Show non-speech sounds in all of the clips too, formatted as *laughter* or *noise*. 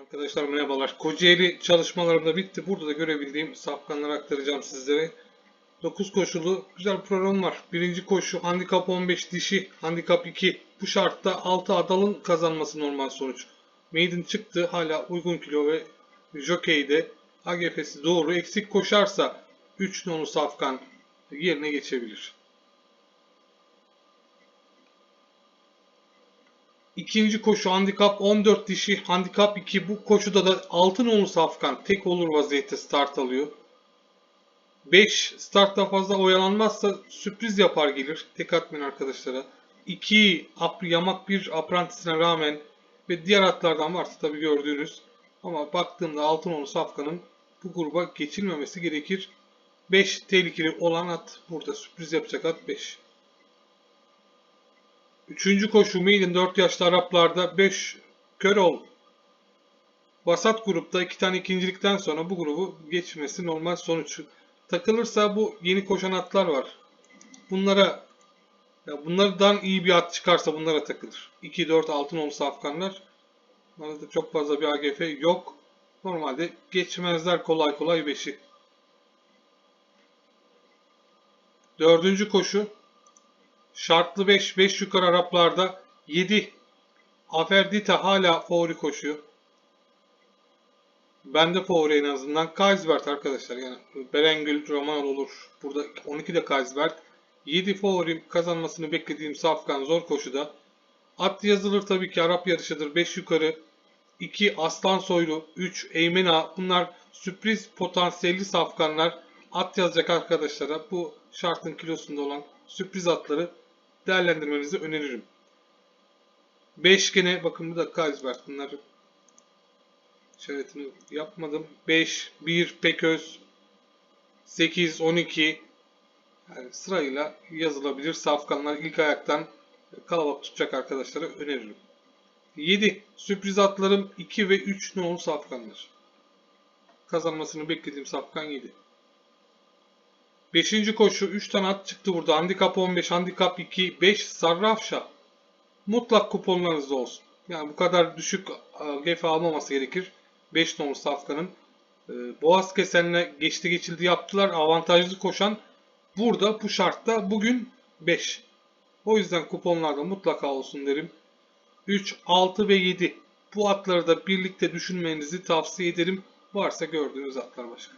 Arkadaşlar merhabalar. Kocaeli çalışmalarım da bitti. Burada da görebildiğim safkanları aktaracağım sizlere. 9 koşulu güzel program var. Birinci koşu handikap 15 dişi, handikap 2. Bu şartta 6 adalın kazanması normal sonuç. Maiden çıktı hala uygun kilo ve jokeyde AGF'si doğru. Eksik koşarsa 3 nolu safkan yerine geçebilir. İkinci koşu handikap 14 dişi, handikap 2. Bu koşuda da altın nolu safkan tek olur vaziyette start alıyor. 5 startta fazla oyalanmazsa sürpriz yapar gelir. Tek atmayın arkadaşlara. 2 yamak bir aprantisine rağmen ve diğer atlardan varsa tabi gördüğünüz. Ama baktığımda altın nolu safkanın bu gruba geçilmemesi gerekir. 5 tehlikeli olan at burada sürpriz yapacak at 5. Üçüncü koşu Maiden 4 yaşlı Araplarda 5 Körol. Vasat grupta iki tane ikincilikten sonra bu grubu geçmesi normal sonuç. Takılırsa bu yeni koşan atlar var. Bunlara ya bunlardan iyi bir at çıkarsa bunlara takılır. 2 4 altın olsa Afganlar. Arada çok fazla bir AGF yok. Normalde geçmezler kolay kolay 5'i. Dördüncü koşu Şartlı 5, 5 yukarı Araplarda 7. Aferdita hala favori koşuyor. Ben de favori en azından. Kaisbert arkadaşlar yani Berengül Roman olur. Burada 12 de Kaisbert. 7 favori kazanmasını beklediğim Safkan zor koşuda. At yazılır tabii ki Arap yarışıdır. 5 yukarı. 2 Aslan Soylu. 3 Eymena. Bunlar sürpriz potansiyelli safkanlar. At yazacak arkadaşlara bu şartın kilosunda olan sürpriz atları değerlendirmenizi öneririm. Beşgene bakın bu da Kaisbert bunları işaretini yapmadım. 5, 1, Peköz, 8, 12 yani sırayla yazılabilir. Safkanlar ilk ayaktan kalabalık tutacak arkadaşlara öneririm. 7. Sürpriz atlarım 2 ve 3 nolu safkanlar. Kazanmasını beklediğim safkan 7. Beşinci koşu 3 tane at çıktı burada. Handikap 15, handikap 2, 5 Sarrafşa. Mutlak kuponlarınızda olsun. Yani bu kadar düşük GF almaması gerekir. 5 numaralı Safkan'ın. E, Boğaz kesenle geçti geçildi yaptılar. Avantajlı koşan burada bu şartta bugün 5. O yüzden kuponlarda mutlaka olsun derim. 3, 6 ve 7. Bu atları da birlikte düşünmenizi tavsiye ederim. Varsa gördüğünüz atlar başka.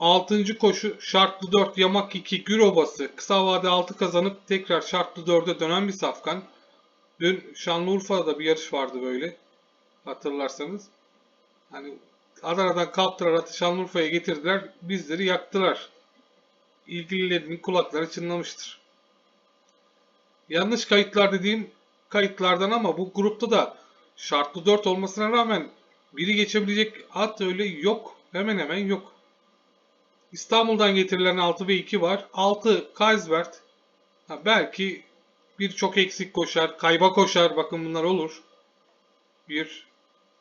Altıncı koşu şartlı 4 yamak 2 gür obası kısa vade 6 kazanıp tekrar şartlı 4'e dönen bir safkan. Dün Şanlıurfa'da bir yarış vardı böyle hatırlarsanız. Hani Adana'dan kaptılar atı Şanlıurfa'ya getirdiler bizleri yaktılar. İlgililerin kulakları çınlamıştır. Yanlış kayıtlar dediğim kayıtlardan ama bu grupta da şartlı 4 olmasına rağmen biri geçebilecek at öyle yok. Hemen hemen yok. İstanbul'dan getirilen 6 ve 2 var. 6 Kaisbert. Ha, belki birçok eksik koşar. Kayba koşar. Bakın bunlar olur. Bir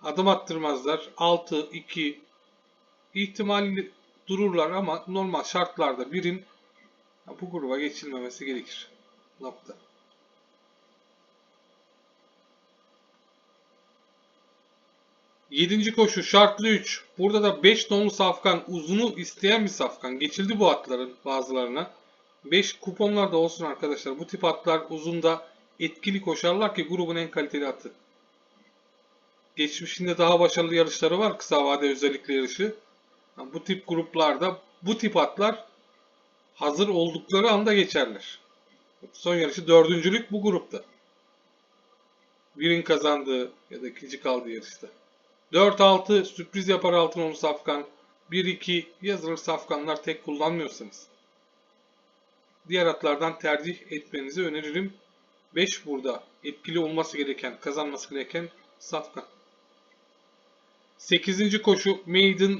adım attırmazlar. 6, 2 ihtimalli dururlar ama normal şartlarda birin bu gruba geçilmemesi gerekir. Nokta. Yedinci koşu şartlı 3. Burada da 5 nolu safkan uzunu isteyen bir safkan. Geçildi bu atların bazılarına. 5 kuponlar da olsun arkadaşlar. Bu tip atlar uzunda etkili koşarlar ki grubun en kaliteli atı. Geçmişinde daha başarılı yarışları var kısa vade özellikle yarışı. Bu tip gruplarda bu tip atlar hazır oldukları anda geçerler. Son yarışı dördüncülük bu grupta. Birin kazandığı ya da ikinci kaldığı yarışta. 4-6 sürpriz yapar Altınoluk Safkan. 1-2 yazılır Safkanlar tek kullanmıyorsanız. Diğer atlardan tercih etmenizi öneririm. 5 burada etkili olması gereken, kazanması gereken Safkan. 8. koşu Maiden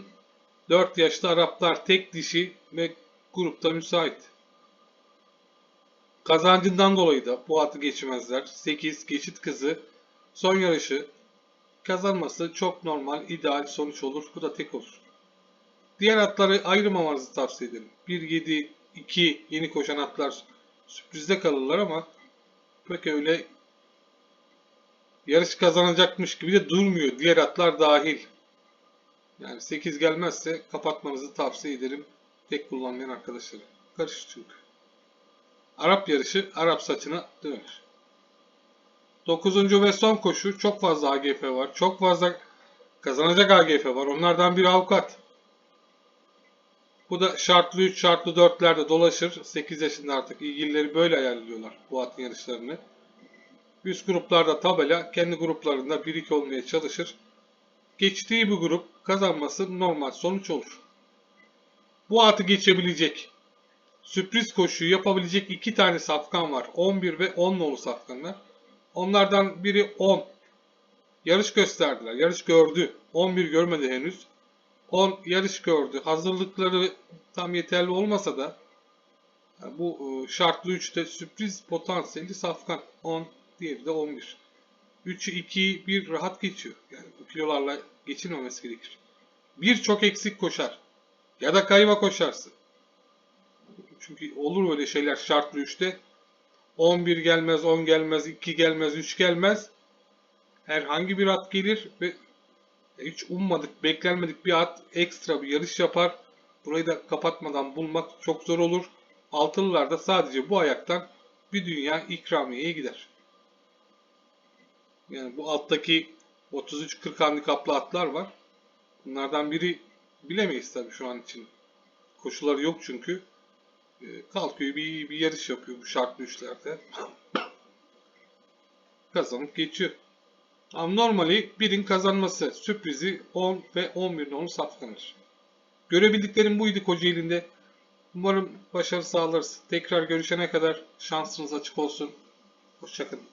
4 yaşlı Araplar tek dişi ve grupta müsait. Kazancından dolayı da bu atı geçmezler. 8 geçit kızı son yarışı kazanması çok normal, ideal sonuç olur. Bu da tek olur. Diğer atları ayırmamanızı tavsiye ederim. 1, 7, 2 yeni koşan atlar sürprizde kalırlar ama pek öyle yarış kazanacakmış gibi de durmuyor. Diğer atlar dahil. Yani 8 gelmezse kapatmanızı tavsiye ederim. Tek kullanmayan arkadaşları. Karışır çünkü. Arap yarışı Arap saçına dönür. 9. ve son koşu çok fazla AGF var. Çok fazla kazanacak AGF var. Onlardan biri avukat. Bu da şartlı 3, şartlı 4'lerde dolaşır. 8 yaşında artık ilgilileri böyle ayarlıyorlar bu atın yarışlarını. Üst gruplarda tabela, kendi gruplarında 1-2 olmaya çalışır. Geçtiği bu grup kazanması normal sonuç olur. Bu atı geçebilecek, sürpriz koşuyu yapabilecek iki tane safkan var. 11 ve 10 nolu safkanlar. Onlardan biri 10. Yarış gösterdiler. Yarış gördü. 11 görmedi henüz. 10 yarış gördü. Hazırlıkları tam yeterli olmasa da bu e, şartlı 3'te sürpriz potansiyeli safkan. 10, diğeri de 11. 3'ü 2'yi 1 rahat geçiyor. Yani bu kilolarla geçilmemesi gerekir. Bir çok eksik koşar. Ya da kayma koşarsın. Çünkü olur öyle şeyler şartlı 3'te. 11 gelmez, 10 gelmez, 2 gelmez, 3 gelmez. Herhangi bir at gelir ve hiç ummadık, beklenmedik bir at ekstra bir yarış yapar. Burayı da kapatmadan bulmak çok zor olur. Altılılar da sadece bu ayaktan bir dünya ikramiyeye gider. Yani bu alttaki 33-40 handikaplı atlar var. Bunlardan biri bilemeyiz tabii şu an için. Koşuları yok çünkü. Ee, Kalkıyor bir, bir yarış yapıyor bu şartlı üçlerde. *coughs* Kazanıp geçiyor. Ama normali birin kazanması sürprizi 10 ve 11'in onu safkanır. Görebildiklerim buydu Kocaeli'nde. Umarım başarı sağlarız. Tekrar görüşene kadar şansınız açık olsun. Hoşçakalın.